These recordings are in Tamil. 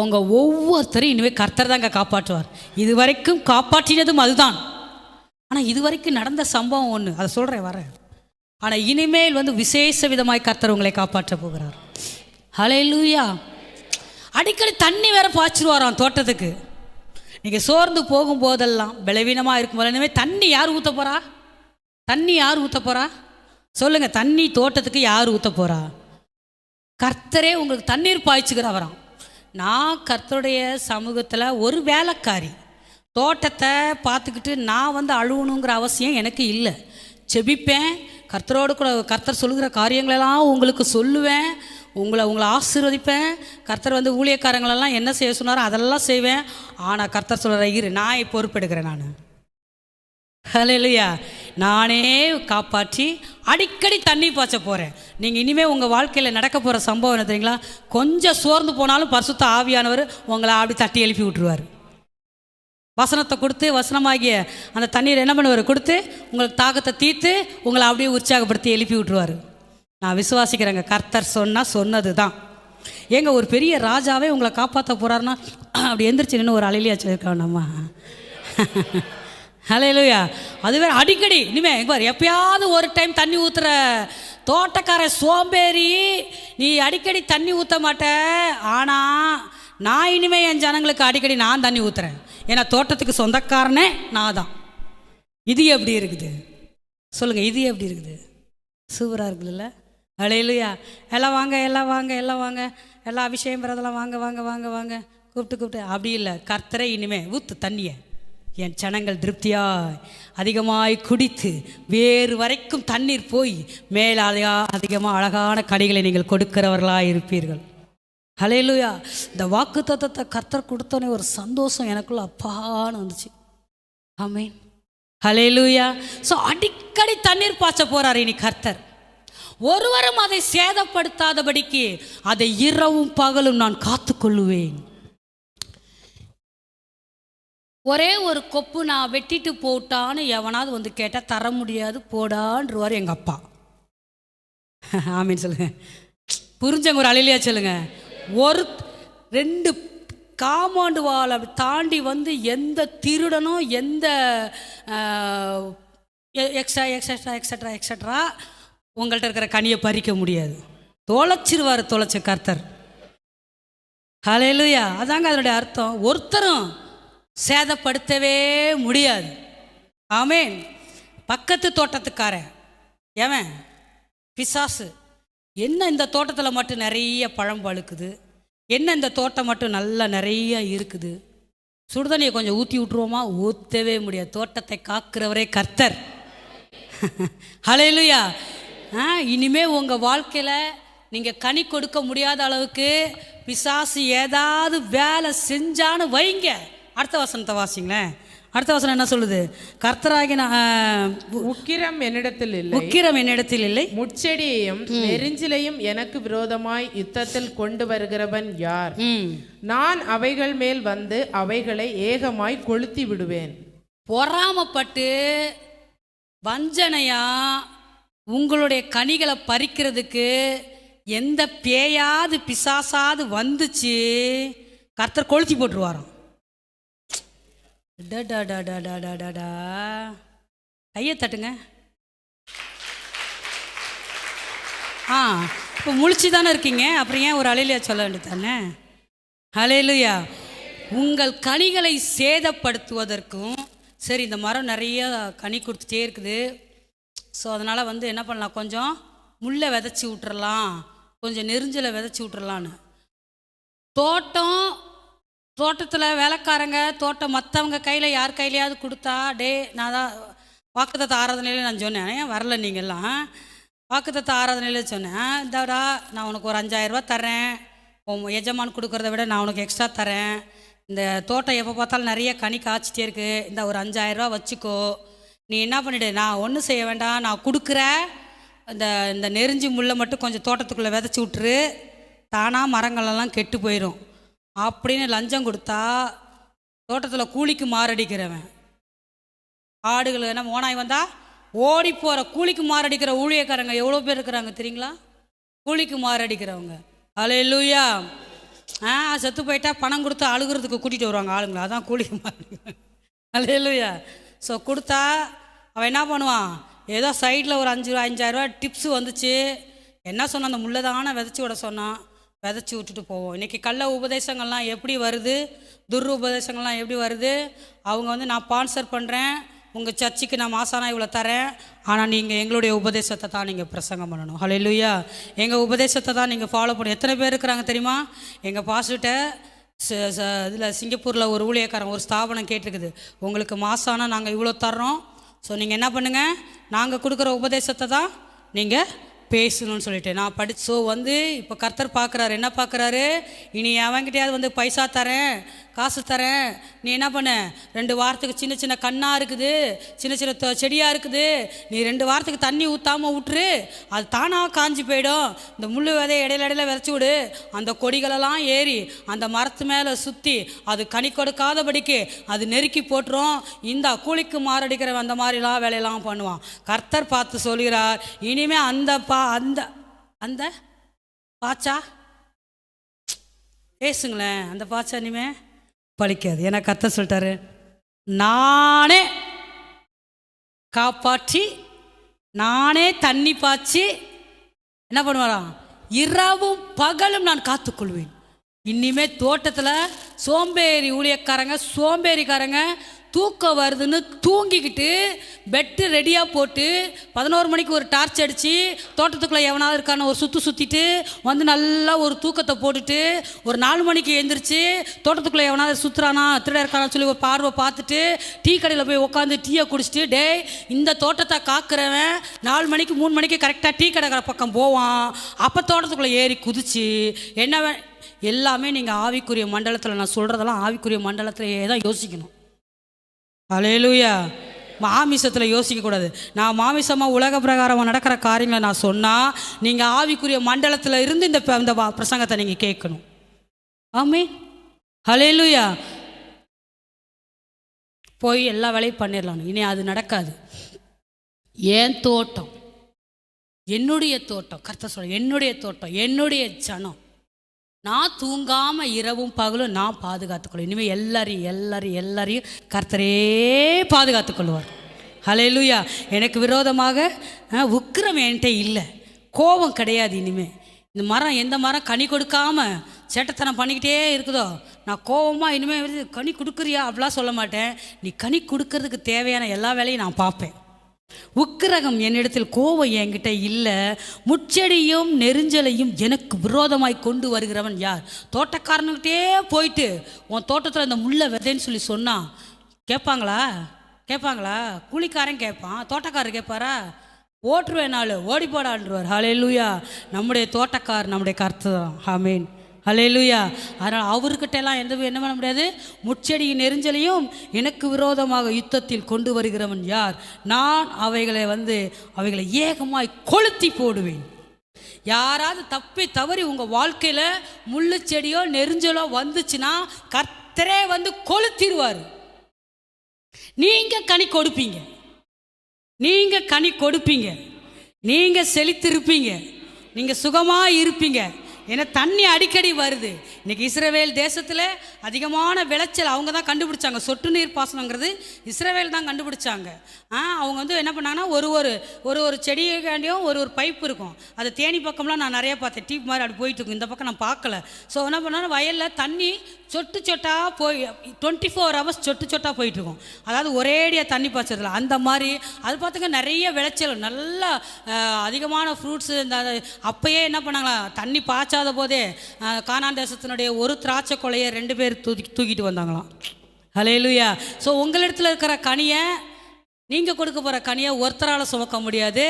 உங்கள் ஒவ்வொருத்தரையும் இனிமேல் கர்த்தர் தாங்க காப்பாற்றுவார். இது வரைக்கும் காப்பாற்றினதும் அதுதான். ஆனால் இது வரைக்கும் நடந்த சம்பவம் ஒன்று அதை சொல்கிறேன் வரேன். ஆனால் இனிமேல் வந்து விசேஷ விதமாய் கர்த்தர் உங்களை காப்பாற்ற போகிறார். ஹalleluya. அடிக்கடி தண்ணி வேற பாய்ச்சிருவாராம் தோட்டத்துக்கு. நீங்கள் சோர்ந்து போகும்போதெல்லாம் பலவீனமாக இருக்கும்போது இனிமேல் தண்ணி யார் ஊற்ற போகிறா தண்ணி யார் ஊற்ற போகிறா சொல்லுங்கள் தண்ணி தோட்டத்துக்கு யார் ஊற்ற போகிறா கர்த்தரே உங்களுக்கு தண்ணீர் பாய்ச்சுகிறவராம். நான் கர்த்தருடைய சமூகத்தில் ஒரு வேலைக்காரி. தோட்டத்தை பார்த்துக்கிட்டு நான் வந்து அழுகணுங்கிற அவசியம் எனக்கு இல்லை. செபிப்பேன். கர்த்தரோடு கூட கர்த்தர் சொல்லுகிற காரியங்களெல்லாம் உங்களுக்கு சொல்லுவேன். உங்களை உங்களை ஆசீர்வதிப்பேன். கர்த்தர் வந்து ஊழியக்காரங்களெல்லாம் என்ன செய்ய சொன்னாரோ அதெல்லாம் செய்வேன். ஆனால் கர்த்தர் சொல்கிற இரு நான் பொறுப்பெடுக்கிறேன் நான். ஹalleluya. நானே காப்பாற்றி அடிக்கடி தண்ணி பாய்ச்ச போகிறேன் நீங்கள் இனிமேல் உங்கள் வாழ்க்கையில் நடக்க போகிற சம்பவம் என்ன தெரியுங்களா? கொஞ்சம் சோர்ந்து போனாலும் பரிசுத்த ஆவியானவர் உங்களை அப்படி தட்டி எழுப்பி விட்டுருவார். வசனத்தை கொடுத்து வசனமாகிய அந்த தண்ணீர் என்ன பண்ணுவார்? கொடுத்து உங்களுக்கு தாகத்தை தீர்த்து உங்களை அப்படியே உற்சாகப்படுத்தி எழுப்பி விட்டுருவார். நான் விசுவாசிக்கிறேங்க. கர்த்தர் சொன்னால் சொன்னது தான் ஏங்க ஒரு பெரிய ராஜாவே உங்களை காப்பாற்ற போகிறாருன்னா அப்படி எந்திரிச்சு நின்று ஒரு அலையிலியா இருக்கோம் நம்ம? ஹalleluya அது வேற அடிக்கடி. இனிமே எங்க பாரு எப்பயாவது ஒரு டைம் தண்ணி ஊத்துற தோட்டக்கார சோம்பேறி நீ அடிக்கடி தண்ணி ஊற்ற மாட்ட. ஆனால் நான் இனிமே என் ஜனங்களுக்கு அடிக்கடி நான் தண்ணி ஊத்துறேன். ஏன்னா தோட்டத்துக்கு சொந்தக்காரனே நான் தான். இது எப்படி இருக்குது? சொல்லுங்க இது எப்படி இருக்குது? சூப்பராக இருக்குதுல்ல? அலையிலையா எல்லாம் வாங்க எல்லாம் வாங்க எல்லாம் வாங்க. எல்லாம் அபிஷேகம் பெறதெல்லாம் வாங்க வாங்க வாங்க வாங்க. கூப்பிட்டு கூப்பிட்டு. அப்படி இல்லை. கர்த்தரை இனிமே ஊத்து தண்ணியை. என் ஜனங்கள் திருப்தியாய் அதிகமாய் குடித்து வேறு வரைக்கும் தண்ணீர் போய் மேலாலையா அதிகமாக அழகான கனிகளை நீங்கள் கொடுக்கிறவர்களாக இருப்பீர்கள். ஹலையிலுயா இந்த வாக்கு தத்தத்தை கர்த்தர் கொடுத்தோன்னே ஒரு சந்தோஷம் எனக்குள்ள அப்பான்னு வந்துச்சு. ஆமீன் ஹலையிலுயா ஸோ அடிக்கடி தண்ணீர் பாய்ச்ச போகிறார் இனி கர்த்தர். ஒருவரும் அதை சேதப்படுத்தாதபடிக்கு அதை இரவும் பகலும் நான் காத்துக்கொள்ளுவேன். ஒரே ஒரு கொப்பு நான் வெட்டிட்டு போட்டான்னு எவனாவது வந்து கேட்டால் தர முடியாது போடான்றவார் எங்கள் அப்பா. ஆமீன் சொல்லுங்க. புரிஞ்சவங்க ஒரு அழிலியா சொல்லுங்க. ஒரு ரெண்டு காமாண்டு வாழை தாண்டி வந்து எந்த திருடனும் எந்த எக்ஸ்ட்ரா எக்ஸட்ரா எக்ஸட்ரா எக்ஸட்ரா உங்கள்கிட்ட இருக்கிற கனியை பறிக்க முடியாது. தொலைச்சிருவார் தொலைச்ச கர்த்தர். ஹalleluya. அதாங்க அதனுடைய அர்த்தம். ஒருத்தரும் சேதப்படுத்தவே முடியாது. ஆமேன். பக்கத்து தோட்டத்துக்காரன். எவன்? பிசாசு. என்ன இந்த தோட்டத்தில் மட்டும் நிறைய பழம் பழுக்குது? என்ன இந்த தோட்டம் மட்டும் நல்லா நிறைய இருக்குது? சுடுதண்ணியை கொஞ்சம் ஊற்றி விட்ருவோமா ஊற்றவே முடியாது. தோட்டத்தை காக்கிறவரே கர்த்தர். ஹலையிலுயா ஆ இனிமே உங்கள் வாழ்க்கையில் நீங்கள் கனி கொடுக்க முடியாத அளவுக்கு பிசாசு ஏதாவது வேலை செஞ்சான்னு வைங்க. அடுத்த வசனத்தை வாசிங்களேன். அடுத்த வசனம் என்ன சொல்லுது? கர்த்தராகி உக்கிரம் என்னிடத்தில் இல்லை. உக்கிரம் என்னிடத்தில் இல்லை. முச்செடியையும் நெரிஞ்சிலையும் எனக்கு விரோதமாய் யுத்தத்தில் கொண்டு வருகிறவன் யார்? நான் அவைகள் மேல் வந்து அவைகளை ஏகமாய் கொளுத்தி விடுவேன். பொறாமப்பட்டு வஞ்சனையா உங்களுடைய கனிகளை பறிக்கிறதுக்கு எந்த பேயாவது பிசாசாவது வந்துச்சு கர்த்தர் கொளுத்தி போட்டுருவாராம். டடா டடா டடா டடா கையை தட்டுங்க. ஆ இப்போ முழிச்சு தானே இருக்கீங்க? அப்புறம் ஏன் ஒரு அலையிலையா சொல்ல வேண்டியது தானே அலையிலுயா உங்கள் கனிகளை சேதப்படுத்துவதற்கும் சரி இந்த மரம் நிறைய கனி கொடுத்துட்டே இருக்குது. ஸோ அதனால் வந்து என்ன பண்ணலாம்? கொஞ்சம் முள்ளை விதைச்சி விட்டுறலாம். கொஞ்சம் நெருஞ்சலை விதைச்சி விட்டுறலான்னு. தோட்டம் தோட்டத்தில் வேலைக்காரங்க தோட்டம் மற்றவங்க கையில் யார் கையிலையாவது கொடுத்தா டே நான் தான் வாக்குத்தத்த ஆராதனையில் நான் சொன்னேன். ஏன் வரல நீங்கள்லாம் வாக்குத்தத்த ஆராதனையில் சொன்னேன். இந்தாடா நான் உனக்கு ஒரு அஞ்சாயிரரூபா தரேன் உன் எஜமான் கொடுக்குறத விட நான் உனக்கு எக்ஸ்ட்ரா தரேன் இந்த தோட்டம் எப்போ பார்த்தாலும் நிறைய கனி காய்ச்சிட்டே இருக்கு. இந்த ஒரு அஞ்சாயிரரூபா வச்சுக்கோ. நீ என்ன பண்ணிவிடு நான் ஒன்றும் செய்ய வேண்டாம். நான் கொடுக்குற இந்த இந்த நெறிஞ்சி முள்ளை மட்டும் கொஞ்சம் தோட்டத்துக்குள்ளே விதைச்சி விட்டுரு. தானாக மரங்களெல்லாம் கெட்டு போயிடும் அப்படின்னு லஞ்சம் கொடுத்தா தோட்டத்தில் கூலிக்கு மாரடிக்கிறவன். ஆடுகள் என்ன ஓனாய் வந்தால் ஓடி போகிற கூலிக்கு மாரடிக்கிற ஊழியக்காரங்க எவ்வளோ பேர் இருக்கிறாங்க தெரியுங்களா? கூலிக்கு மாரடிக்கிறவங்க. அலையிலூயா ஆ செத்து போயிட்டா பணம் கொடுத்து அழுகுறதுக்கு கூட்டிகிட்டு வருவாங்க ஆளுங்களை. அதான் கூலிக்கு மாரடி அலே லூயா ஸோ கொடுத்தா அவன் என்ன பண்ணுவான்? ஏதோ சைடில் ஒரு அஞ்சு ரூபா அஞ்சாயிரரூவா டிப்ஸு வந்துச்சு. என்ன சொன்னான்? அந்த முள்ளதான விதச்சி விட சொன்னான். விதைச்சி விட்டுட்டு போவோம். இன்றைக்கி கள்ள உபதேசங்கள்லாம் எப்படி வருது? துர் உபதேசங்கள்லாம் எப்படி வருது? அவங்க வந்து நான் ஸ்பான்சர் பண்ணுறேன் உங்கள் சர்ச்சுக்கு நான் மாசானா இவ்வளோ தரேன். ஆனால் நீங்கள் எங்களுடைய உபதேசத்தை தான் நீங்கள் பிரசங்கம் பண்ணணும். ஹலோ இல்லையா எங்கள் உபதேசத்தை தான் நீங்கள் ஃபாலோ பண்ணணும். எத்தனை பேர் இருக்கிறாங்க தெரியுமா? எங்கள் பாஸ்கிட்ட இதில் சிங்கப்பூரில் ஒரு ஊழியக்காரன் ஒரு ஸ்தாபனம் கேட்டிருக்குது. உங்களுக்கு மாசானா நாங்கள் இவ்வளோ தர்றோம். ஸோ நீங்கள் என்ன பண்ணுங்கள் நாங்கள் கொடுக்குற உபதேசத்தை தான் நீங்கள் பேசணும்னு சொல்லிட்டு. நான் படி ஸோ வந்து இப்போ கர்த்தர் பார்க்குறாரு என்ன பார்க்குறாரு இனி அவன்கிட்டயாவது வந்து பைசா தரேன். காசு தரேன். நீ என்ன பண்ண? ரெண்டு வாரத்துக்கு சின்ன சின்ன கண்ணாக இருக்குது. சின்ன சின்ன தொ- செடியாக இருக்குது. நீ ரெண்டு வாரத்துக்கு தண்ணி ஊற்றாமல் விட்டுரு அது தானாக காஞ்சி போயிடும். இந்த முள் விதைய இடையில இடையில விதைச்சி விடு. அந்த கொடிகளெல்லாம் ஏறி அந்த மரத்து மேலே சுற்றி அது கனி கொடுக்காதபடிக்கு அது நெருக்கி போட்டுரும். இந்த கூலிக்கு மாரடிக்கிற அந்த மாதிரிலாம் வேலையெல்லாம் பண்ணுவான். கர்த்தர் பார்த்து சொல்கிறார் இனிமே அந்த பா அந்த அந்த பாச்சா? பேசுங்களேன் அந்த பாச்சா இனிமே? பழிக்காது. ஏன்னா கத்த சொல்லிட்டாரு நானே காப்பாற்றி நானே தண்ணி பாய்ச்சி என்ன பண்ணுவாராம்? இரவும் பகலும் நான் காத்துக்கொள்வேன். இனிமே தோட்டத்தில் சோம்பேறி ஊழியக்காரங்க சோம்பேறிக்காரங்க தூக்கம் வருதுன்னு தூங்கிக்கிட்டு பெட்டு ரெடியாக போட்டு பதினோரு மணிக்கு ஒரு டார்ச் அடித்து தோட்டத்துக்குள்ளே எவனாவது இருக்கான்னு ஒரு சுற்று சுற்றிட்டு வந்து நல்லா ஒரு தூக்கத்தை போட்டுட்டு ஒரு நாலு மணிக்கு எழுந்திரிச்சு தோட்டத்துக்குள்ளே எவனாவது சுற்றுறானா திருட இருக்கானா சொல்லி ஒரு பார்வை பார்த்துட்டு டீ கடையில் போய் உட்காந்து டீயை குடிச்சிட்டு டேய் இந்த தோட்டத்தை காக்கிறவன் நாலு மணிக்கு மூணு மணிக்கு கரெக்டாக டீ கடை பக்கம் போவான். அப்போ தோட்டத்துக்குள்ளே ஏறி குதிச்சு என்ன எல்லாமே நீங்கள் ஆவிக்குரிய மண்டலத்தில் நான் சொல்கிறதெல்லாம் ஆவிக்குரிய மண்டலத்திலேயே தான் யோசிக்கணும். அலையலூயா மாமிசத்தில் யோசிக்கக்கூடாது நான் மாமிசமாக உலக பிரகாரமாக நடக்கிற காரியங்களை நான் சொன்னால் நீங்கள் ஆவிக்குரிய மண்டலத்தில் இருந்து இந்த இந்த பிரசங்கத்தை நீங்கள் கேட்கணும். ஆமே ஹலேலுயா போய் எல்லா வேலையும் பண்ணிடலாம் இனி அது நடக்காது. என் தோட்டம் என்னுடைய தோட்டம் கர்த்த சொல்ல என்னுடைய தோட்டம் என்னுடைய ஜனம் நான் தூங்காம இரவும் பகலும் நான் பாதுகாத்துக்கொள்ளும் இனிமேல் எல்லாரையும் எல்லாரையும் எல்லாரையும் கர்த்தரே பாதுகாத்துக்கொள்வார். ஹalleluya. எனக்கு விரோதமாக உக்கிரம் என்கிட்ட இல்லை. கோபம் கிடையாது இனிமே. இந்த மரம் எந்த மரம் கனி கொடுக்காம சேட்டத்தனம் பண்ணிக்கிட்டே இருக்குதோ? நான் கோபமாக இனிமேல் கனி கொடுக்குறியா அப்படிலாம் சொல்ல மாட்டேன். நீ கனி கொடுக்கறதுக்கு தேவையான எல்லா வேலையும் நான் பார்ப்பேன். உக்கிரகம் என்னிடத்தில் கோவம் என்கிட்ட இல்லை. முச்செடியும் நெருஞ்சலையும் எனக்கு விரோதமாய் கொண்டு வருகிறவன் யார்? தோட்டக்காரனுக்கிட்டே போயிட்டு உன் தோட்டத்தில் இந்த முள்ளை விதைன்னு சொல்லி சொன்னான் கேட்பாங்களா கேட்பாங்களா கூலிக்காரன் கேட்பான் தோட்டக்காரர் கேட்பாரா ஓட்டுருவேன் நாள். ஓடி போடான்றுவார் லூயா நம்முடைய தோட்டக்கார் நம்முடைய கருத்து தான். ஹாமீன் அலையலுயா அதனால் அவர்கிட்ட எல்லாம் எந்த என்ன பண்ண முடியாது? முச்செடியின் நெருஞ்சலையும் எனக்கு விரோதமாக யுத்தத்தில் கொண்டு வருகிறவன் யார்? நான் அவைகளை வந்து அவைகளை ஏகமாய் கொளுத்தி போடுவேன். யாராவது தப்பி தவறி உங்கள் வாழ்க்கையில் முள்ளு செடியோ நெருஞ்சலோ வந்துச்சுன்னா கர்த்தரே வந்து கொளுத்திடுவார் நீங்கள் கனி கொடுப்பீங்க. நீங்கள் கனி கொடுப்பீங்க. நீங்கள் செழித்திருப்பீங்க. நீங்கள் சுகமாக இருப்பீங்க. ஏன்னா தண்ணி அடிக்கடி வருது. இன்றைக்கி இஸ்ரவேல் தேசத்தில் அதிகமான விளைச்சல் அவங்க தான் கண்டுபிடிச்சாங்க. சொட்டு நீர் பாசனங்கிறது இஸ்ரவேல் தான் கண்டுபிடிச்சாங்க. ஆ அவங்க வந்து என்ன பண்ணாங்கன்னா ஒரு ஒரு ஒரு ஒரு செடிக்காண்டியும் ஒரு ஒரு பைப் இருக்கும். அது தேனி பக்கம்லாம் நான் நிறையா பார்த்தேன். டீப் மாதிரி அப்படி போயிட்டு இருக்கும். இந்த பக்கம் நான் பார்க்கல. ஸோ என்ன பண்ணாலும் வயலில் தண்ணி சொட்டு சொட்டாக போய் டுவெண்ட்டி ஃபோர் ஹவர்ஸ் சொட்டு சொட்டாக போயிட்டு இருக்கும். அதாவது ஒரேடியாக தண்ணி பாய்ச்சறதுல. அந்த மாதிரி அது பார்த்துங்க நிறைய விளைச்சல். நல்லா அதிகமான ஃப்ரூட்ஸு இந்த அப்பயே என்ன பண்ணாங்களா தண்ணி பாய்ச்சாத போதே கானான் தேசத்தினுடைய ஒரு திராட்சை கொலையை ரெண்டு பேர் தூக்கி தூக்கிட்டு வந்தாங்களாம். ஹலேலுயா ஸோ உங்களிடத்தில் இருக்கிற கனியை நீங்கள் கொடுக்க போகிற கனியை ஒருத்தரால் சுமக்க முடியாது.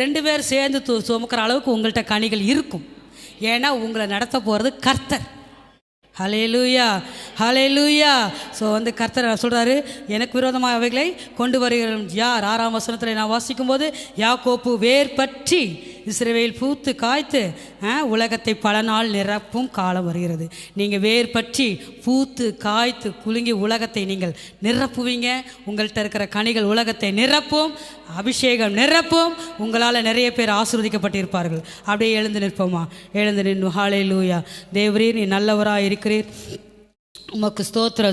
ரெண்டு பேர் சேர்ந்து து சுமக்கிற அளவுக்கு உங்கள்கிட்ட கனிகள் இருக்கும். ஏன்னா உங்களை நடத்த போகிறது கர்த்தர். ஹலேலூயா ஹலேலூயா ஸோ வந்து கர்த்தர் சொல்கிறாரு எனக்கு விரோதமாக அவைகளை கொண்டு வருகிறோம் யார்? ஆறாம் வசனத்தில் நான் வாசிக்கும்போது யாக்கோப்பு வேர் பற்றி இஸ்ரவேல் பூத்து காய்த்து உலகத்தை பல நாள் நிரப்பும் காலம் வருகிறது. நீங்கள் வேர் பற்றி பூத்து காய்த்து குலுங்கி உலகத்தை நீங்கள் நிரப்புவீங்க. உங்கள்கிட்ட இருக்கிற கனிகள் உலகத்தை நிரப்பும் அபிஷேகம் நிரப்பும். உங்களால் நிறைய பேர் ஆசிர்வதிக்கப்பட்டிருப்பார்கள். அப்படியே எழுந்து நிற்போமா? எழுந்து நின்று ஹாலே லூயா தேவரீர் நீ நல்லவராக இருக்கிறீர் உமக்கு ஸ்தோத்திர